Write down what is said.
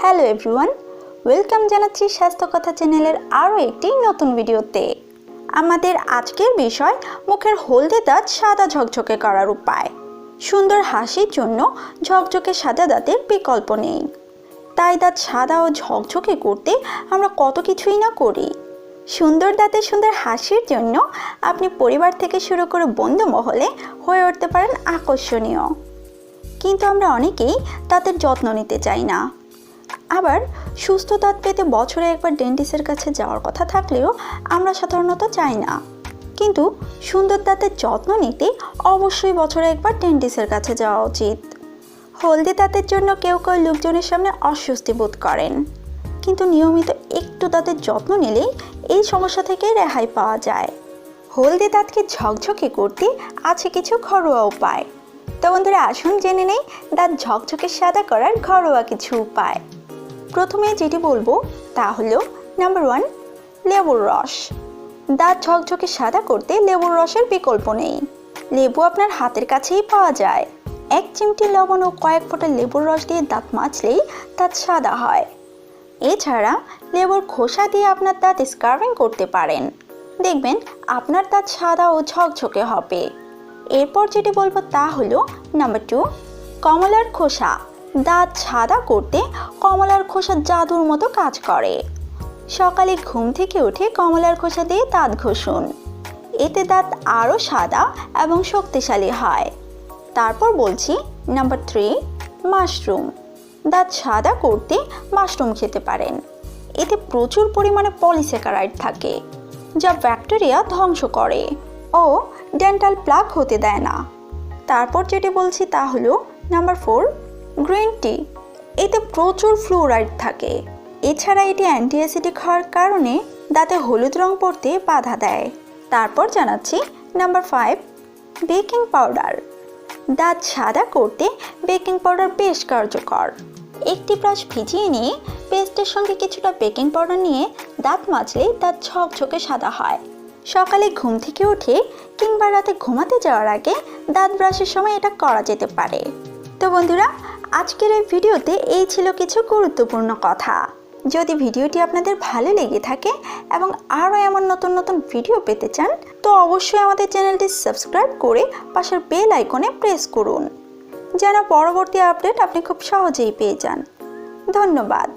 Hello everyone welcome জানাচ্ছি স্বাস্থ্য কথা চ্যানেলের আরও একটি নতুন ভিডিওতে। আমাদের আজকের বিষয়, মুখের হলদে দাঁত সাদা ঝকঝকে করার উপায়। সুন্দর হাসির জন্য ঝকঝকে সাদা দাঁতের বিকল্প নেই। তাই দাঁত সাদা ও ঝকঝকে করতে আমরা কত কিছুই না করি। সুন্দর দাঁতের সুন্দর হাসির জন্য আপনি পরিবার থেকে শুরু করে বন্ধু মহলে হয়ে উঠতে পারেন আকর্ষণীয়। কিন্তু আমরা অনেকেই তাদের যত্ন নিতে চাই না। আবার সুস্থ দাঁত পেতে বছরে একবার ডেন্টিস্টের কাছে যাওয়ার কথা থাকলেও আমরা সাধারণত চাই না। কিন্তু সুন্দর দাঁতের যত্ন নিতে অবশ্যই বছরে একবার ডেন্টিস্টের কাছে যাওয়া উচিত। হলদি দাঁতের জন্য কেউ কেউ লোকজনের সামনে অস্বস্তি বোধ করেন। কিন্তু নিয়মিত একটু দাঁতের যত্ন নিলেই এই সমস্যা থেকে রেহাই পাওয়া যায়। হলদি দাঁতকে ঝকঝকে করতে আছে কিছু ঘরোয়া উপায়। তো বন্ধুরা, আসুন জেনে নেই, দাঁত ঝকঝকে সাদা করার ঘরোয়া কিছু উপায়। প্রথমে যেটি বলব, তা হলো নাম্বার ওয়ান লেবুর রস। দাঁত ঝকঝকে সাদা করতে লেবুর রসের বিকল্প নেই। লেবু আপনার হাতের কাছেই পাওয়া যায়। এক চিমটি লবণ ও কয়েক ফোঁটা লেবুর রস দিয়ে দাঁত মাজলেই দাঁত সাদা হয়। এছাড়া, লেবুর খোসা দিয়ে আপনার দাঁত স্কার্ভিং করতে পারেন। দেখবেন, আপনার দাঁত সাদা ও ঝকঝকে হবে। এরপর যেটি বলব, তা হলো নাম্বার টু কমলার খোসা। দাঁত সাদা করতে কমলার খোসা জাদুর মতো কাজ করে। সকালে ঘুম থেকে উঠে কমলার খোসা দিয়ে দাঁত ঘষুন। এতে দাঁত আরও সাদা এবং শক্তিশালী হয়। তারপর বলছি, নাম্বার থ্রি, মাশরুম। দাঁত সাদা করতে মাশরুম খেতে পারেন। এতে প্রচুর পরিমাণে পলিস্যাকারাইড থাকে, যা ব্যাকটেরিয়া ধ্বংস করে ও ডেন্টাল প্লাক হতে দেয় না। তারপর যেটি বলছি তা হলো, নাম্বার ফোর গ্রিন টি, এতে প্রচুর ফ্লোরাইড থাকে। এছাড়া এটি অ্যান্টিঅ্যাসিডিক হওয়ার কারণে দাঁতে হলুদ রং পড়তে বাধা দেয়। তারপর জানাচ্ছি নাম্বার ফাইভ, বেকিং পাউডার। দাঁত সাদা করতে বেকিং পাউডার বেশ কার্যকর। একটি ব্রাশ ভিজিয়ে নিয়ে পেস্টের সঙ্গে কিছুটা বেকিং পাউডার নিয়ে দাঁত মাজলেই দাঁত ঝকঝকে সাদা হয়। সকালে ঘুম থেকে উঠে কিংবা রাতে ঘুমাতে যাওয়ার আগে দাঁত ব্রাশের সময় এটা করা যেতে পারে। তো বন্ধুরা আজকের এই ভিডিওতে এই ছিল কিছু গুরুত্বপূর্ণ কথা। যদি ভিডিওটি আপনাদের ভালো লেগে থাকে এবং আরও এমন নতুন নতুন ভিডিও পেতে চান, তো অবশ্যই আমাদের চ্যানেলটি সাবস্ক্রাইব করে পাশের বেল আইকনে প্রেস করুন। যেন পরবর্তী আপডেট আপনি খুব সহজেই পেয়ে যান। ধন্যবাদ।